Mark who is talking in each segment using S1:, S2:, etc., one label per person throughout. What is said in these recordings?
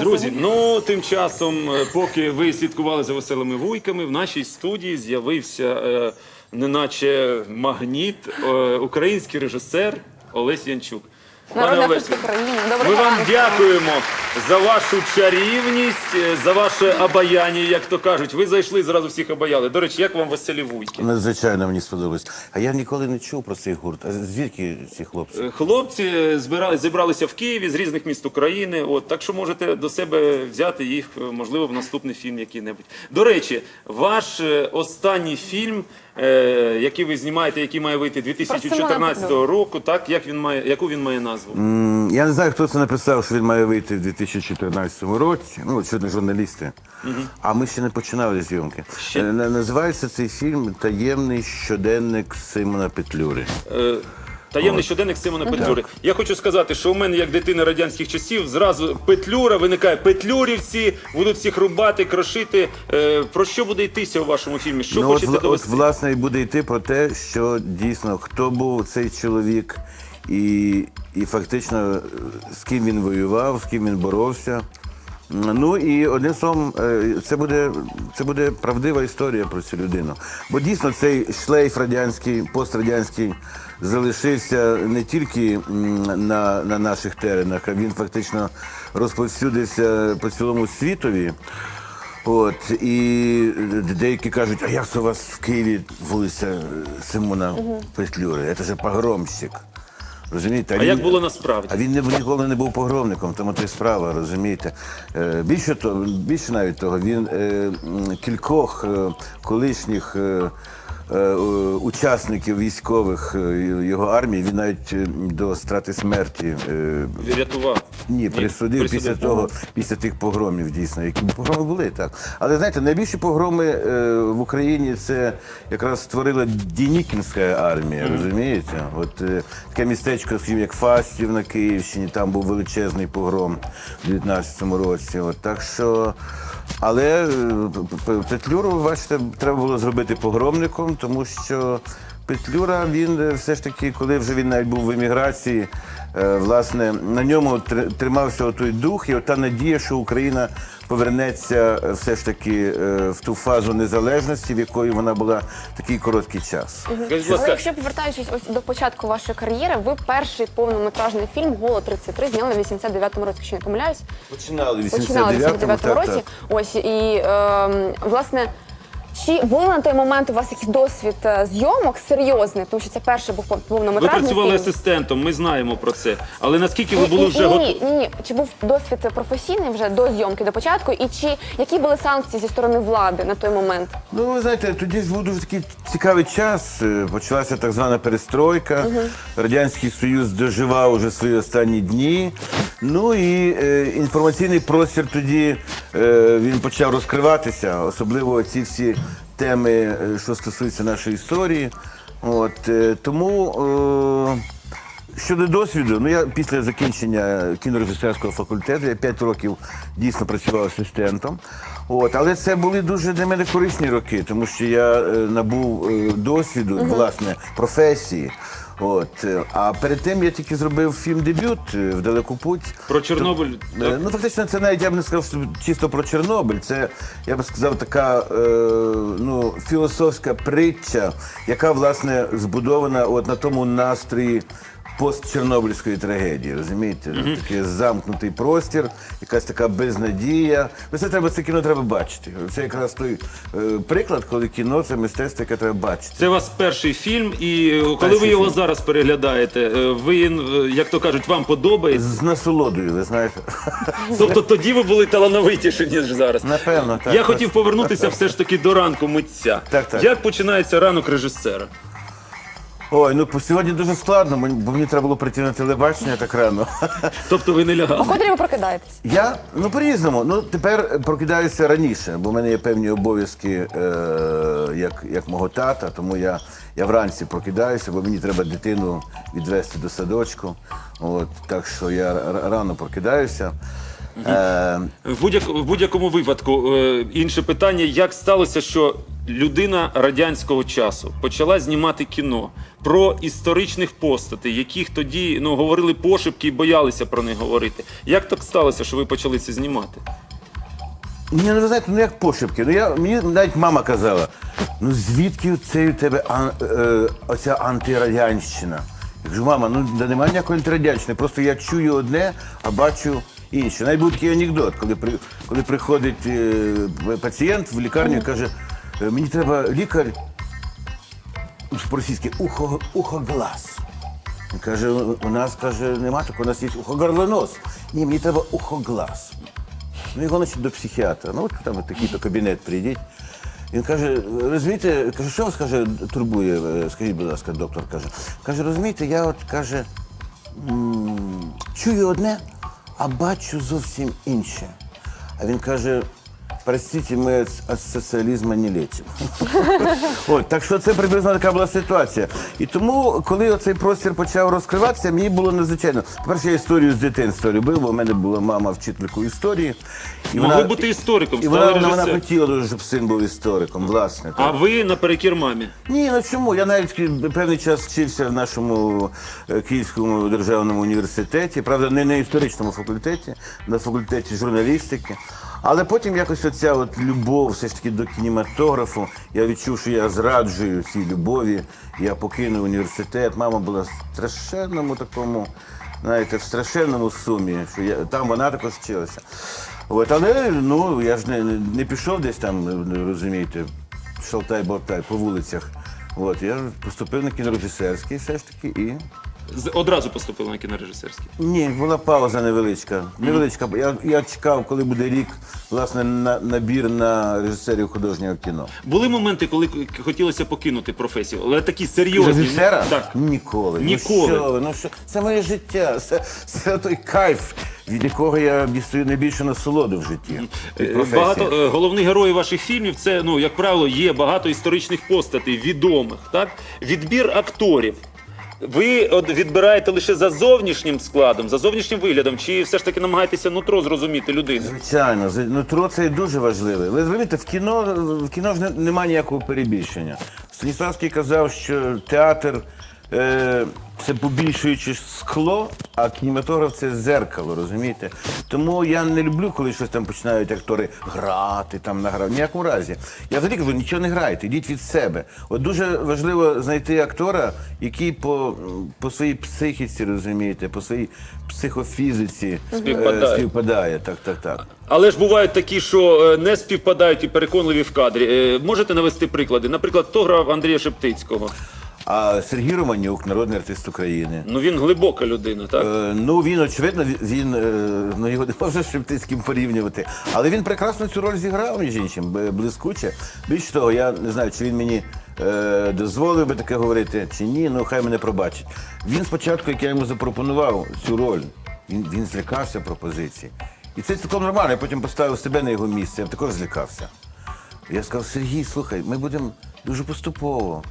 S1: Друзі, ну тим часом, е, поки ви слідкували за веселими вуйками, в нашій студії з'явився е, неначе магніт, е, український режисер Олесь Янчук.
S2: Народний
S1: Олесю,
S2: артист України.
S1: ми вам
S2: ранку.
S1: дякуємо за вашу чарівність, е, за ваше обаяння, як то кажуть. Ви зайшли зразу всіх обаяли. До речі, як вам веселі вуйки?
S3: Надзвичайно мені сподобалось. А я ніколи не чув про цей гурт. А звідки ці хлопці?
S1: Е, Хлопці збирали, зібралися в Києві з різних міст України. От так що можете до себе взяти їх, е, можливо, в наступний фільм який-небудь. До речі, ваш е, останній фільм, е, який ви знімаєте, який має вийти 2014 року, так як він має, яку він має назву?
S3: М, Я не знаю, хто це написав, що він має вийти в 2014 році. Ну, очевидно, журналісти. А ми ще не починали зйомки.
S1: Ще?
S3: Е, на- Називається цей фільм Таємний щоденник Симона Петлюри.
S1: Е, Таємний щоденник Симона Петлюри. Я хочу сказати, що у мене, як дитина радянських часів, зразу Петлюра виникає. Петлюрівці будуть всіх рубати, крошити. Е, Про що буде йтися у вашому фільмі? Що
S3: ну, от,
S1: хочете
S3: от,
S1: довести?
S3: власне, і буде йти про те, що дійсно хто був цей чоловік, і, і фактично е, з ким він воював, з ким він боровся. Ну і одним словом, е, це буде, це буде правдива історія про цю людину. Бо дійсно цей шлейф радянський, пострадянський залишився не тільки на, на наших теренах, а він фактично розповсюдився по цілому світові. От і деякі кажуть, а як це у вас в Києві вулиця Симона Петлюри? Це ж погромщик. Розумієте?
S1: А
S3: він-
S1: як було насправді?
S3: А він ніколи не був погромником, тому то й справа, розумієте. Е, більше того, більше навіть того, він е, кількох е, колишніх. Е, Учасників військових е, його армії він навіть е, до страти смерті
S1: Врятував.
S3: ні, присудив після того, після тих погромів, дійсно, які погроми були, так. Але знаєте, найбільші погроми в Україні це якраз створила Дінікінська армія, розумієте? От таке містечко, скажімо, як Фастів на Київщині, там був величезний погром у 19-му році. От, так що. Але Петлюру, бачите, треба було зробити погромником, тому що Петлюра, він е, все ж таки, коли вже він навіть був в еміграції, е, власне, на ньому тр- тримався той дух і ота надія, що Україна повернеться е, все ж таки в ту фазу незалежності, в якої вона була такий короткий час.
S2: Але якщо повертаючись ось до початку вашої кар'єри, ви перший повнометражний фільм Голо 33 зняли в 89-му році, якщо не помиляюсь.
S3: Починали в
S2: Починали в
S3: 89-му,
S2: 89-му році. Ось і ем, власне. Чи був на той момент у вас якийсь досвід е, зйомок серйозний, тому що це перший був
S1: ви
S2: повнометражний
S1: працювали
S2: фільм?
S1: асистентом, ми знаємо про це. Але наскільки ви
S2: Ні,
S1: були
S2: ні,
S1: вже
S2: ні,
S1: готові?
S2: ні, ні. Чи був досвід професійний вже до зйомки, до початку, і чи які були санкції зі сторони влади на той момент?
S3: Ну, ви знаєте, тоді був дуже такий цікавий час. Е, Почалася так звана перестройка. Радянський Союз доживав уже свої останні дні. Ну і е, інформаційний простір тоді е, він почав розкриватися, особливо ці всі теми, е, що стосуються нашої історії. От, е, тому. Е, Щодо досвіду, ну я після закінчення кінорежисерського факультету, я 5 років дійсно працював асистентом. От, але це були дуже для мене корисні роки, тому що я е, набув е, досвіду, власне, професії. От, е, а перед тим я тільки зробив фільм-дебют е, в далеку путь.
S1: Про Чорнобиль.
S3: Е,
S1: так?
S3: Ну, фактично, це навіть я б не сказав, що чисто про Чорнобиль. Це, я б сказав, така е, ну, філософська притча, яка, власне, збудована от на тому настрої постчорнобильської трагедії. Розумієте? Такий замкнутий простір, якась така безнадія. Ну, Це треба це кіно треба бачити. Це якраз той е, приклад, коли кіно це мистецтво, яке треба бачити.
S1: Це у вас перший фільм, і е, коли
S3: Перший
S1: ви його
S3: фільм.
S1: зараз переглядаєте, е, він, е, як то кажуть, вам подобається.
S3: З насолодою, ви знаєте.
S1: Тобто тоді ви були талановитіші, ніж зараз.
S3: Напевно, так.
S1: Я хотів повернутися все ж таки до ранку митця.
S3: Так, так.
S1: Як починається ранок режисера?
S3: Ой, ну по- сьогодні дуже складно, мені- бо мені треба було прийти на телебачення так рано.
S1: Тобто ви не
S2: О
S1: лягали?
S2: котрій ви прокидаєтесь?
S3: Я ну по-різному. Ну тепер прокидаюся раніше, бо в мене є певні обов'язки, е, як, як мого тата, тому я, я вранці прокидаюся, бо мені треба дитину відвести до садочку. От, так що я р- рано прокидаюся. Е,
S1: В, будь в будь-якому випадку, е, інше питання: як сталося, що людина радянського часу почала знімати кіно про історичних постатей, яких тоді ну, говорили пошепки і боялися про них говорити. Як так сталося, що ви почали це знімати?
S3: Ні, ну ви знаєте, ну як пошепки. Ну я мені навіть мама казала: ну звідки це у тебе ан, е, оця антирадянщина? Я кажу, мама, ну да немає ніякої антирадянщини, просто я чую одне, а бачу інше. Навіть був такий анекдот, коли при коли приходить е, пацієнт в лікарню і каже, «Е, мені треба лікар по-російськи ухо, ухо глаз. Він каже, у нас каже, нема такого, у нас є ухо-горлонос. Ні, мені треба ухо-глаз. Ну, його значить, до психіатра. Ну, от там такий-то кабінет прийдіть. Він каже, розумієте, каже, що вас каже, турбує? Е, Скажіть, будь ласка, доктор каже. Каже, розумієте, я от каже, чую одне, а бачу зовсім інше. А він каже. Простите, ми від соціалізму не лечимо. От, так що це приблизно така була ситуація. І тому, коли оцей простір почав розкриватися, мені було надзвичайно. По-перше, я історію з дитинства любив, бо в мене була мама вчителькою історії. І
S1: Могли бути істориком,
S3: і
S1: стали
S3: вона, вона, вона
S1: режисером.
S3: хотіла дуже, щоб син був істориком, власне.
S1: А ви наперекір мамі.
S3: Ні, ну чому? Я навіть кі- певний час вчився в нашому е, Київському державному університеті, правда, не на історичному факультеті, на факультеті журналістики. Але потім якось оця от любов все ж таки до кінематографу. Я відчув, що я зраджую цій любові. Я покинув університет. Мама була в страшенному такому, знаєте, в страшенному сумі, що я там вона також вчилася. От, але ну я ж не, не пішов десь там, розумієте, шалтай-болтай по вулицях. От, я поступив на кінорежисерський все ж таки і.
S1: З- Одразу поступили на кінорежисерський.
S3: Ні, була пауза невеличка. Невеличка. Я, я чекав, коли буде рік, власне, на, набір на режисерів художнього кіно.
S1: Були моменти, коли к- хотілося покинути професію, але такі серйозні.
S3: Режисера?
S1: Так.
S3: Ніколи.
S1: Ніколи.
S3: Ну, що ви? ну що? Це моє життя. Це, це той кайф, від якого я дістаю найбільше насолоду в житті. Від
S1: Е,
S3: професії.
S1: Багато е, головних героїв ваших фільмів це, ну як правило, є багато історичних постатей, відомих. Так відбір акторів. Ви от відбираєте лише за зовнішнім складом, за зовнішнім виглядом, чи все ж таки намагаєтеся нутро зрозуміти людину?
S3: Звичайно, з- нутро це дуже важливе. Ви розумієте, в кіно в кіно ж не- немає ніякого перебільшення. Станіславський казав, що театр е, це побільшуючи скло, а кінематограф це зеркало, розумієте? Тому я не люблю, коли щось там починають актори грати там на гра. В ніякому разі. Я взагалі кажу, нічого не грайте, йдіть від себе. От дуже важливо знайти актора, який по, по своїй психіці, розумієте, по своїй психофізиці е,
S1: Співпадає.
S3: співпадає. Так, так, так.
S1: Але ж бувають такі, що е, не співпадають і переконливі в кадрі. Е, Можете навести приклади? Наприклад, хто грав Андрія Шептицького?
S3: А Сергій Романюк, народний артист України.
S1: Ну він глибока людина, так?
S3: Е, ну він очевидно, він- е, ну його не можна з Шептицьким порівнювати. Але він прекрасно цю роль зіграв, між іншим, блискуче. Більше того, я не знаю, чи він мені е, дозволив би таке говорити, чи ні, ну хай мене пробачить. Він спочатку, як я йому запропонував цю роль, він, він злякався пропозиції. І це цілком нормально. Я потім поставив себе на його місце, я також злякався. Я сказав, Сергій, слухай, ми будемо дуже поступово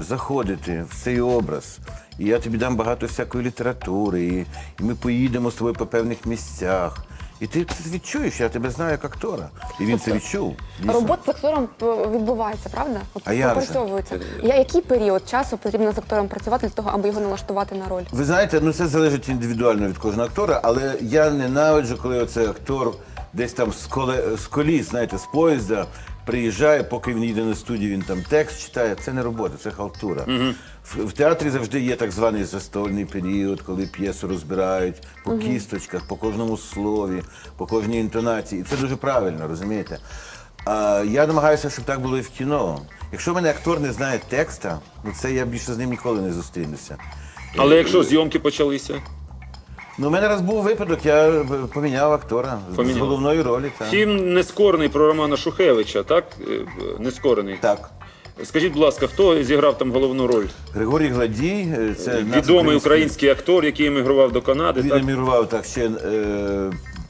S3: заходити в цей образ. І я тобі дам багато всякої літератури, і, і ми поїдемо з тобою по певних місцях. І ти це відчуєш, я тебе знаю як актора. І він це відчув. дійсно.
S2: Робота з актором п- відбувається, правда? От
S3: А як же?
S2: пропрацьовується. Я який період часу потрібно з актором працювати для того, аби його налаштувати на роль?
S3: Ви знаєте, ну це залежить індивідуально від кожного актора, але я ненавиджу, коли оцей актор десь там з, коле, з коліс, знаєте, з поїзда приїжджає, поки він їде на студію, він там текст читає. Це не робота, це халтура. В, в театрі завжди є так званий застольний період, коли п'єсу розбирають по кісточках, по кожному слові, по кожній інтонації. І це дуже правильно, розумієте? А я намагаюся, щоб так було і в кіно. Якщо в мене актор не знає текста, ну це я більше з ним ніколи не зустрінуся.
S1: Але якщо зйомки почалися,
S3: Ну, у мене раз був випадок, я е, поміняв актора з-
S1: Поміняв.
S3: з головної ролі. Та.
S1: фільм Нескорений про Романа Шухевича, так? Е, Нескорений.
S3: так.
S1: Скажіть, будь ласка, хто зіграв там головну роль?
S3: Григорій Гладій, е, це наш
S1: Відомий український актор, який емігрував до Канади.
S3: Він
S1: Так?
S3: емігрував так ще е,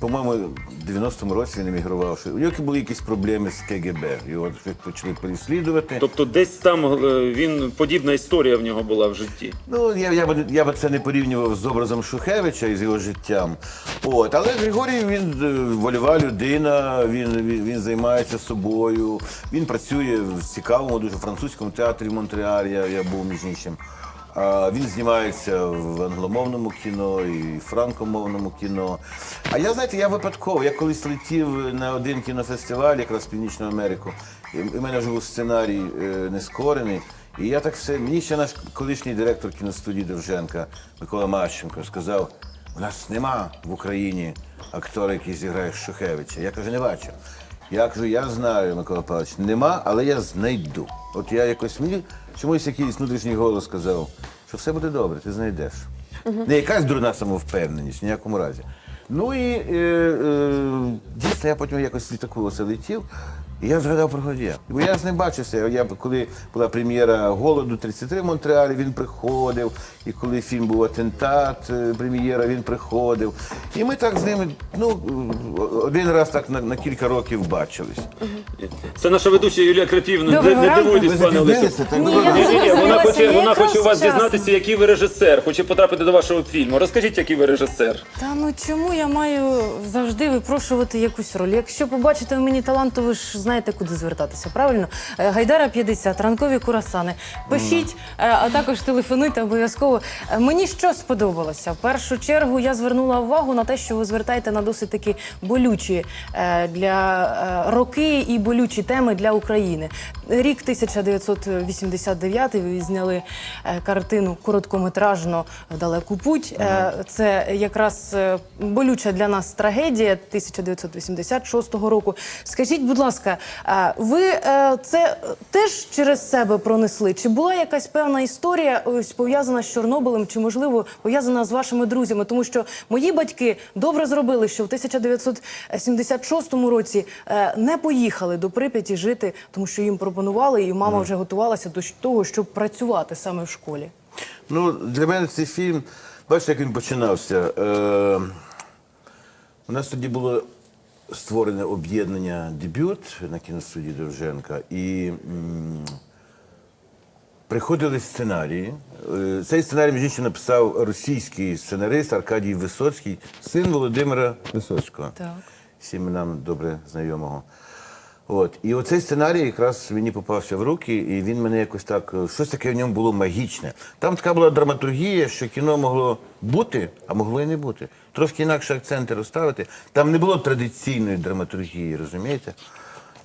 S3: по-моєму, в 90-му році він емігрував. Що у нього були якісь проблеми з КГБ. Його почали переслідувати.
S1: Тобто десь там е, він подібна історія в нього була в житті.
S3: Ну, я, я, би, я би це не порівнював з образом Шухевича і з його життям. От. Але Григорій він е, вольова людина, він, він, він займається собою, він працює в цікавому, дуже французькому театрі в Монреалі, я, я був між іншим. Він знімається в англомовному кіно і франкомовному кіно. А я, знаєте, я випадково, я колись летів на один кінофестиваль, якраз в Північну Америку, і в мене вже був сценарій е, нескорений. І я так все, мені ще наш колишній директор кіностудії Довженка Микола Мащенко сказав: у нас нема в Україні актора, який зіграє Шухевича. Я кажу, не бачу. Я кажу, я знаю, Микола Павлович, нема, але я знайду. От я якось мені чомусь якийсь внутрішній голос сказав, що все буде добре, ти знайдеш. Не якась дурна самовпевненість, в ніякому разі. Ну і е, е, дійсно я потім якось літаку оце летів, і я згадав про Гордія. Бо я з ним бачився. Я, коли була прем'єра Голоду 33 в Монреалі, він приходив. І коли фільм був Атентат, е, прем'єра, він приходив. І ми так з ним ну, один раз так на, на кілька років бачились.
S1: Це наша ведуча Юлія Крапівна. Не,
S4: Доброго
S1: не
S4: ранку.
S1: дивуйтесь, пане Олесю.
S3: запізнилися? Так
S4: Ні, я
S1: Ні, ні, ні, вона
S4: Зрозумілося,
S1: хоче, вона
S4: якраз
S1: хоче у вас
S4: вчасно.
S1: дізнатися, який ви режисер, хоче потрапити до вашого фільму. Розкажіть, який ви режисер.
S4: Та ну чому я маю завжди випрошувати якусь роль? Якщо побачите в мені талант, то ви ж знаєте, куди звертатися, правильно? Е, Гайдара 50, ранкові курасани. Пишіть, е, а також телефонуйте обов'язково. Е, Мені що сподобалося? В першу чергу я звернула увагу на те, що ви звертаєте на досить такі болючі для роки і болючі теми для України. Рік 1989 ви зняли е, картину короткометражно в далеку путь. Е, Це якраз е, болюча для нас трагедія 1986 року. Скажіть, будь ласка, ви це теж через себе пронесли? Чи була якась певна історія ось пов'язана з Чорнобилем, чи можливо пов'язана з вашими друзями? Тому що мої батьки добре зробили, що в 1976 році не поїхали до Прип'яті жити, тому що їм пропонували, і мама вже готувалася до того, щоб працювати саме в школі.
S3: Ну, для мене цей фільм, бачите, як він починався. Е, у нас тоді було створене об'єднання дебют на кіностудії Довженка. І м, приходили сценарії. Е, Цей сценарій між іншим написав російський сценарист Аркадій Висоцький, син Володимира Висоцького.
S4: Так.
S3: Всім нам добре знайомого. От. І оцей сценарій якраз мені попався в руки, і він мене якось так, е, щось таке в ньому було магічне. Там така була драматургія, що кіно могло бути, а могло і не бути. Трошки інакше акценти розставити. Там не було традиційної драматургії, розумієте?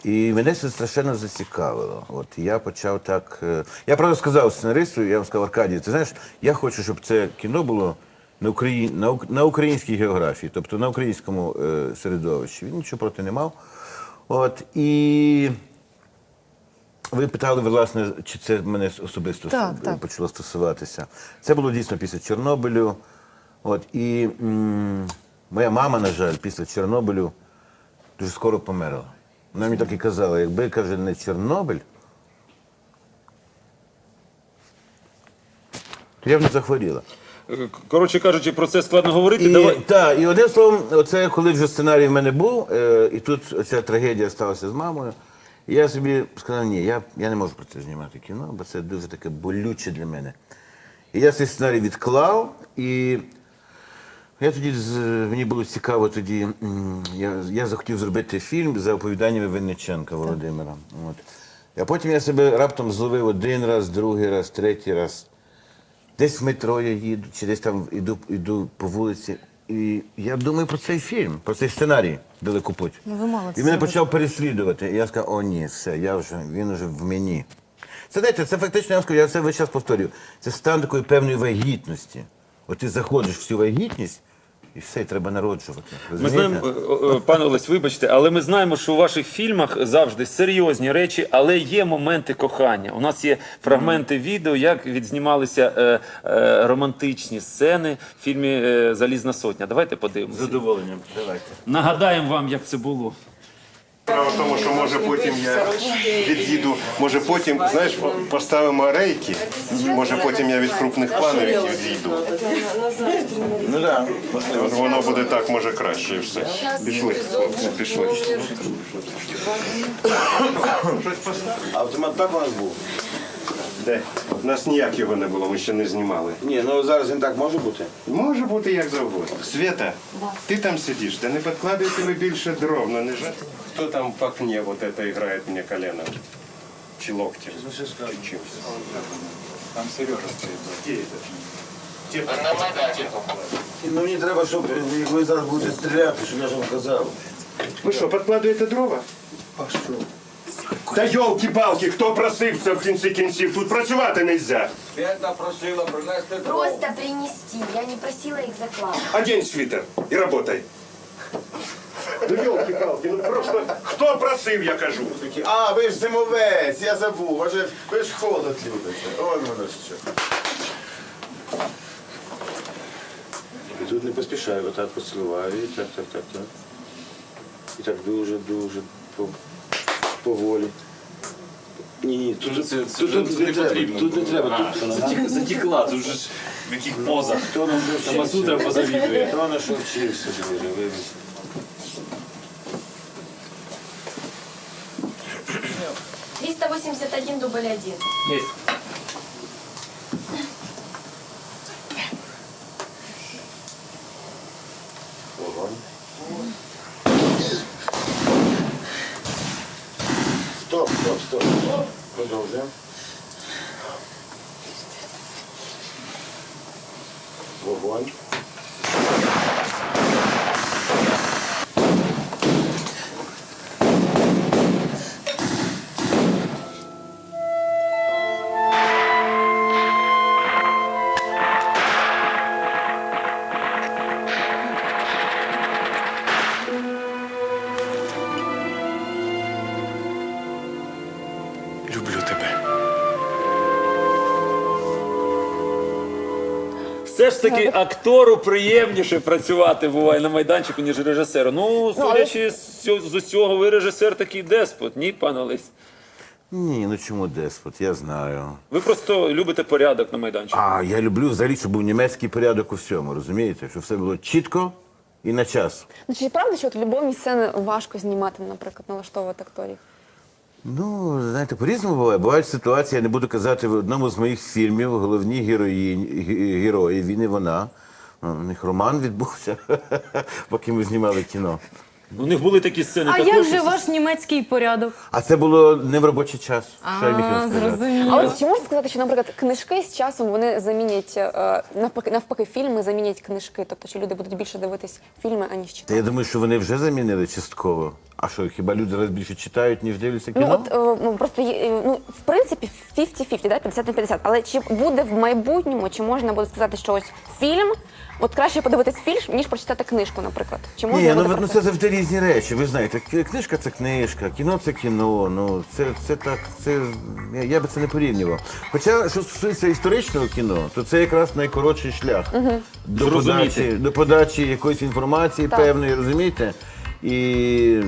S3: І мене це страшенно зацікавило. От я почав так. е, Я правда сказав сценаристу, я вам сказав, Аркадій, ти знаєш, я хочу, щоб це кіно було на, Україні, на українській географії, тобто на українському е, середовищі. Він нічого проти не мав. От і ви питали, власне, чи це мене особисто
S4: Так, так.
S3: почало стосуватися. Це було дійсно після Чорнобилю. От, і м, моя мама, на жаль, після Чорнобилю дуже скоро померла. Вона мені так і казала, якби каже, не Чорнобиль, то я б не захворіла.
S1: Коротше кажучи, про це складно говорити.
S3: І,
S1: Давай.
S3: так, і одним словом, оце коли вже сценарій в мене був, е, і тут ця трагедія сталася з мамою. Я собі сказав, ні, я, я не можу про це знімати кіно, бо це дуже таке болюче для мене. І я цей сценарій відклав, і я тоді з- мені було цікаво тоді. Я, я захотів зробити фільм за оповіданнями Винниченка Володимира. От. А потім я себе раптом зловив один раз, другий раз, третій раз. Десь в метро я їду, чи десь там іду, іду по вулиці. І я думаю про цей фільм, про цей сценарій Далеку путь.
S4: Ну, ви мало
S3: І мене почав переслідувати. І я сказав, о ні, все, я вже, він вже в мені. Це знаєте, це фактично, я вам скажу, я все весь час повторюю. Це стан такої певної вагітності. От ти заходиш в цю вагітність, і все, і треба народжувати.
S1: Ми
S3: Розумієте?
S1: знаємо, е, е, пане Олесь, вибачте, але ми знаємо, що у ваших фільмах завжди серйозні речі, але є моменти кохання. У нас є фрагменти відео, як відзнімалися е, е, романтичні сцени в фільмі е, Залізна сотня. Давайте
S3: З задоволенням. Давайте.
S1: Нагадаємо вам, як це було.
S5: Справа в тому, що може потім я від'їду, може потім, знаєш, поставимо рейки, може потім я від крупних планів від'їду.
S3: Ну так.
S5: От Воно буде так, може краще і все. Пішли, хлопці, пішли.
S3: Автомат так у нас був?
S5: Де? У нас ніяк його не було, ми ще не знімали.
S3: Ні, ну зараз він так може бути.
S5: Може бути як завгодно. Свята, ти там сидиш, та не підкладуйте ви більше дров, ну не ж. Хто там по окне вот это играет мне колено? Чи локти? Чи чим?
S3: Ну мені треба, щоб як ви зараз будете стріляти, щоб я ж вам казав.
S5: Ви що, підкладуєте дрова? А що? Та йолки-палки, хто просився в кінці кінців? Тут працювати не можна.
S6: Света просила принести дров.
S7: Просто принести. Я не просила их закладывать.
S5: Одень свитер і работай. Ну йолки-палки, ну просто хто просив, я кажу.
S3: А, ви ж зимовець, я забув. Ви ж, ви ж холод любите. Он воно що. І тут не поспішаю, отак поцілуваю. І так, так, так, так. І так дуже, дуже по- поволі. Ні, ні, тут, тут, тут, тут не треба, тут не треба, тут вона.
S8: Затекла, тут же ж в яких позах.
S3: Хто нам вчився?
S8: Позавідує.
S3: Хто на що вчився, дуже, вибач.
S7: — 381 дубль один.
S3: Стоп, стоп, стоп. Продовжуємо. Вогонь.
S1: Все ж таки актору приємніше працювати буває на майданчику, ніж режисеру. Ну, судячи з цього- з усього, ви режисер такий деспот, ні, пане Олесь?
S3: Ні, ну чому деспот, я знаю.
S1: Ви просто любите порядок на майданчику.
S3: А я люблю взагалі, щоб був німецький порядок у всьому, розумієте? Щоб все було чітко і на час.
S2: Ну, чи правда, що от любовні сцени важко знімати, наприклад, налаштовувати акторів?
S3: Ну, знаєте, по-різному буває. Бувають ситуації, я не буду казати, в одному з моїх фільмів головні героїні, герої, він і вона. У них роман відбувся, поки ми знімали кіно.
S1: У них були такі сцени.
S4: А
S1: також.
S4: як же ваш німецький порядок?
S3: А це було не в робочий час. Що я міг вам
S4: А, зрозуміло.
S2: А от чи можна сказати, що, наприклад, книжки з часом вони замінять е, навпаки, навпаки, фільми замінять книжки? Тобто, що люди будуть більше дивитись фільми, аніж
S3: Та
S2: читати?
S3: я думаю, що вони вже замінили частково. А що, хіба люди зараз більше читають, ніж дивляться
S2: Ну от е, ну, просто є, е, ну в принципі 50-50, да? 50 на 50. Але чи буде в майбутньому, чи можна буде сказати, що ось фільм, от краще подивитись фільм, ніж прочитати книжку, наприклад? Чи можна
S3: Ні, ну,
S2: про
S3: ну це завжди різні речі. Ви знаєте, к- книжка це книжка, кіно це кіно. Ну це, це так, це я, я би це не порівнював. Хоча, що стосується історичного кіно, то це якраз найкоротший шлях до
S1: Зрозуміти.
S3: подачі, до подачі якоїсь інформації певної, розумієте? І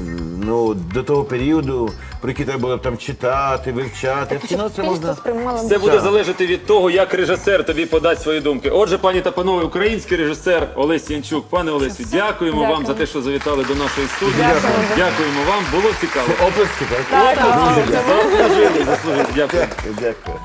S3: ну до того періоду, про який треба було там читати, вивчати. В кіно це можна.
S2: сприймало
S1: Це буде залежати від того, як режисер тобі подасть свої думки. Отже, пані та панове, український режисер Олесь Янчук. Пане Олесю, дякуємо вам за те, що завітали до нашої студії.
S2: Дякую.
S1: Дякуємо вам, було цікаво.
S3: Оплески, так?
S2: Так, так.
S1: Заслужили, заслужили. Дякую.
S3: Дякую.